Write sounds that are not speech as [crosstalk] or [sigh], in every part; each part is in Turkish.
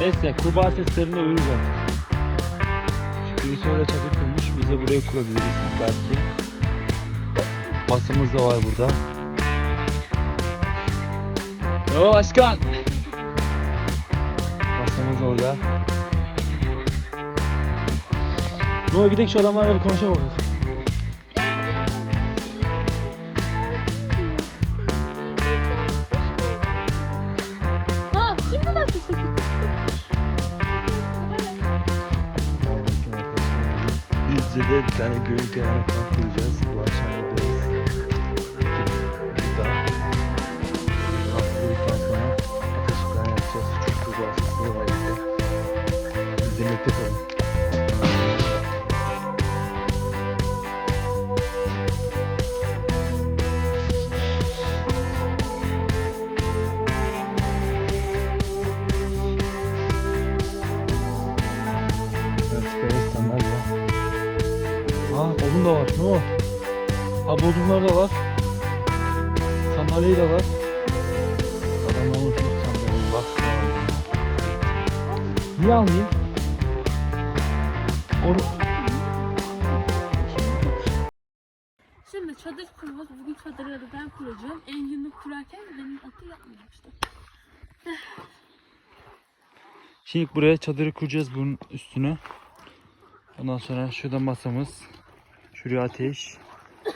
Neyse kurbağa seslerine artık. Birisi orada çadır kurmuş. Biz buraya kurabiliriz belki. Masamız da var burada. Yo başkan. Masamız orada. No gidelim şu adamlarla bir konuşalım. Bizce de bir tane gölün kenarına kamp kuracağız. Bu akşam buradayız. Aa, odun da var. Ne o? Abi odunlar da var. Sandalye de var. Adamlar unutmuş sandalyeyi. Bak. Niye almayayım? Onu... Şimdi çadır kurmak. Bugün çadırı da ben kuracağım. Enginlik kurarken benim atı yapmamıştı. Şimdi buraya çadırı kuracağız bunun üstüne. Ondan sonra şurada masamız. Şuraya ateş.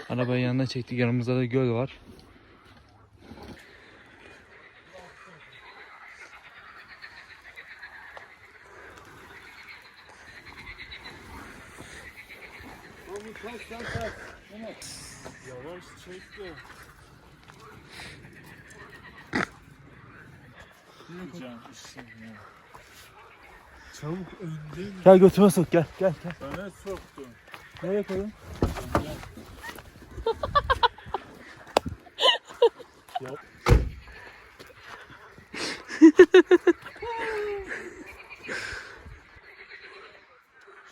Arabayı yanına çektik. Yanımızda da göl var. Yavaş çek de. Çabuk önde mi? Gel götüme sok gel. Gel gel. Sana soktum. Nereye koyayım?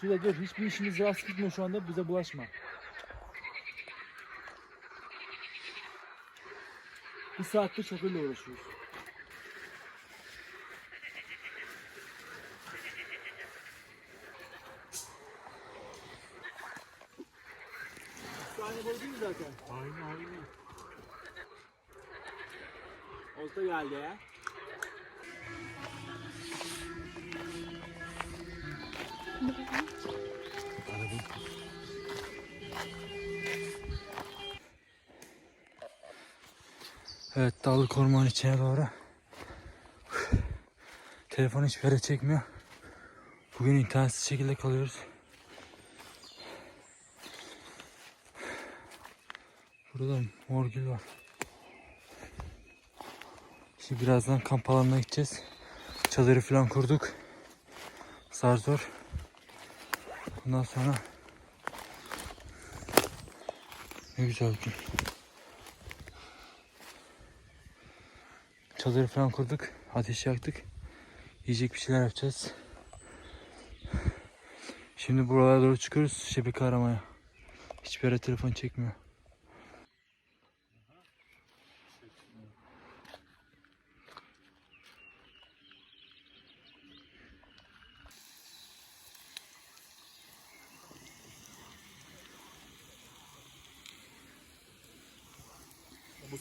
Şurada dur. Hiçbir işimiz rast gitmiyor şu anda. Bize bulaşma. Bir saattir çakırla uğraşıyoruz. Aynı boy değil mi zaten? Aynı aynı. Olta geldi ya. Evet dallık ormanın içine doğru. Telefon hiçbir yere çekmiyor. Bugün internetsiz şekilde kalıyoruz. Burada morgül var. Şimdi birazdan kamp alanına gideceğiz. Çadırı falan kurduk. Zar zor. Bundan sonra ne güzel gün. Çadırı falan kurduk. Ateş yaktık. Yiyecek bir şeyler yapacağız. Şimdi buralara doğru çıkıyoruz şebeke aramaya. Hiçbir yere telefon çekmiyor.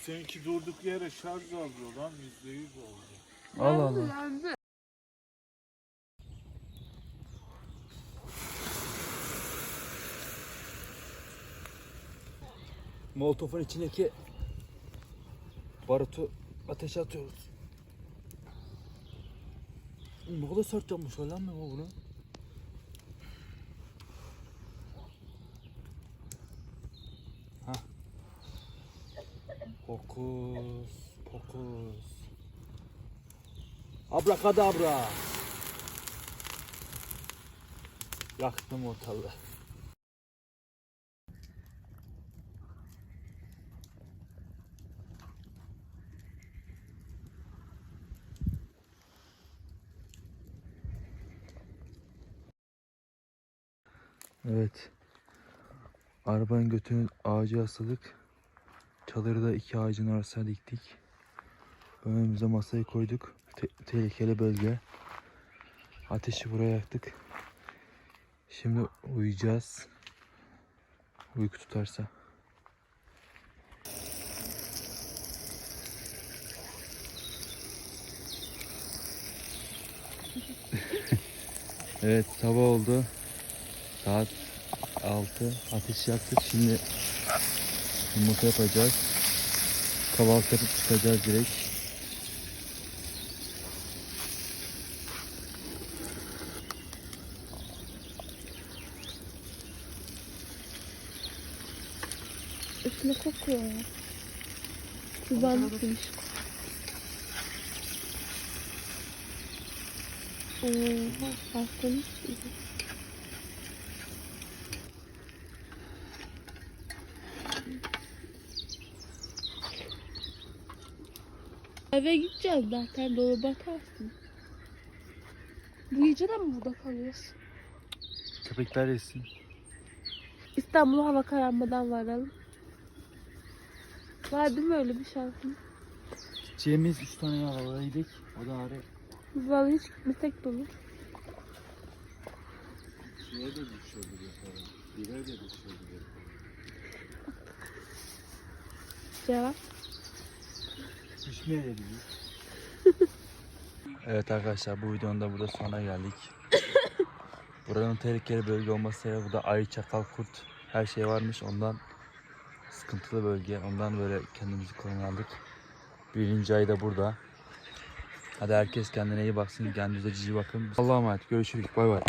Seninki durduk yere şarj alıyor lan yüzde yüz oldu. Allah Allah. Molotofun içindeki barutu ateşe atıyoruz. Ne kadar sert yapmış lan mı bu bunu? Fokus, fokus. Abrakadabra. Yaktım ortalığı. Evet. Arabanın götünü ağaca yasladık. Çadırı da iki ağacın arasına diktik. Önümüze masayı koyduk. Te- tehlikeli bölge. Ateşi buraya yaktık. Şimdi uyuyacağız. Uyku tutarsa. [laughs] evet sabah oldu. Saat 6. Ateş yaktık. Şimdi yumurta yapacağız. Kahvaltı yapıp çıkacağız direkt. Üstüne kokuyor ya. Kızarmış demiş. Oha, hastamış gibi. Eve gideceğiz zaten dolaba atarsın. Bu gece de mi burada kalıyoruz? Köpekler yesin. İstanbul'a hava kararmadan varalım. Var değil mi öyle bir şansın? Gideceğimiz 3 tane yavrulaydık. O da ağrı. Vallahi hiç gitmesek de olur. Şeye de düşebilir falan. Bire de düşebilir. Cevap. [laughs] Evet arkadaşlar bu videonun da burada sonuna geldik. [laughs] Buranın tehlikeli bölge olması sebebi burada ayı, çakal, kurt her şey varmış. Ondan sıkıntılı bölge. Ondan böyle kendimizi korumaya aldık. Birinci ay da burada. Hadi herkes kendine iyi baksın. Kendinize cici bakın. Allah'a emanet. Görüşürüz. Bay bay.